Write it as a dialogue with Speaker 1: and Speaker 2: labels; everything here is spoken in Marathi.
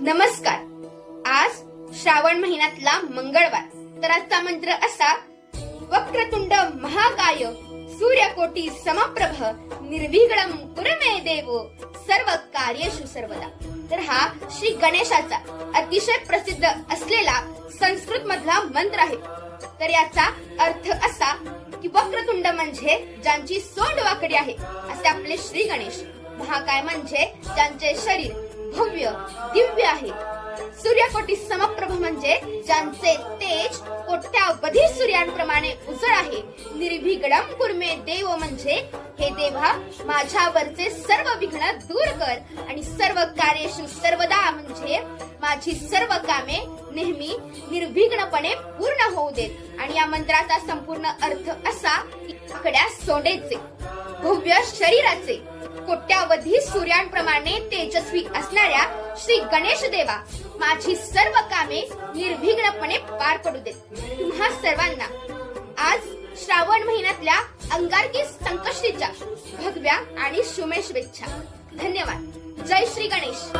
Speaker 1: नमस्कार. आज श्रावण महिन्यातला मंगळवार. तर आजचा मंत्र असा वक्रतुंड महाकाय सूर्यकोटी समप्रभ निर्विघ्नम कुरमे देव सर्व कार्येषु सर्वदा. तर हा श्री गणेशाचा अतिशय प्रसिद्ध असलेला संस्कृत मधला मंत्र आहे. तर याचा अर्थ असा की वक्रतुंड म्हणजे ज्यांची सोंड वाकडी आहे असे आपले श्री गणेश. महाकाय म्हणजे ज्यांचे शरीर भव्य दिव्य आहे. सूर्यकोटी समप्रभ म्हणजे ज्यांचे तेज कोट्यावधी सूर्यांप्रमाणे उजळ आहे. निर्भिगडम कुर्मे देव म्हणजे हे देवा माझ्यावरचे सर्व विघ्न दूर कर आणि सर्व कार्येषु सर्वदा म्हणजे माझी सर्व कामे नेहमी निर्विघ्नपणे पूर्ण होऊ देत. आणि या मंत्राचा संपूर्ण अर्थ असा की आकड्या सोंडेचे भव्य शरीराचे कोट्यावधी तेजस्वी असणाऱ्या श्री गणेश देवा. माझी सर्व कामे निर्विघ्नपणे पार पडू देत. तुम्हा सर्वांना आज श्रावण महिन्यातल्या अंगारकी संकष्टीच्या भगव्या आणि शुभेच्छा धन्यवाद. जय श्री गणेश.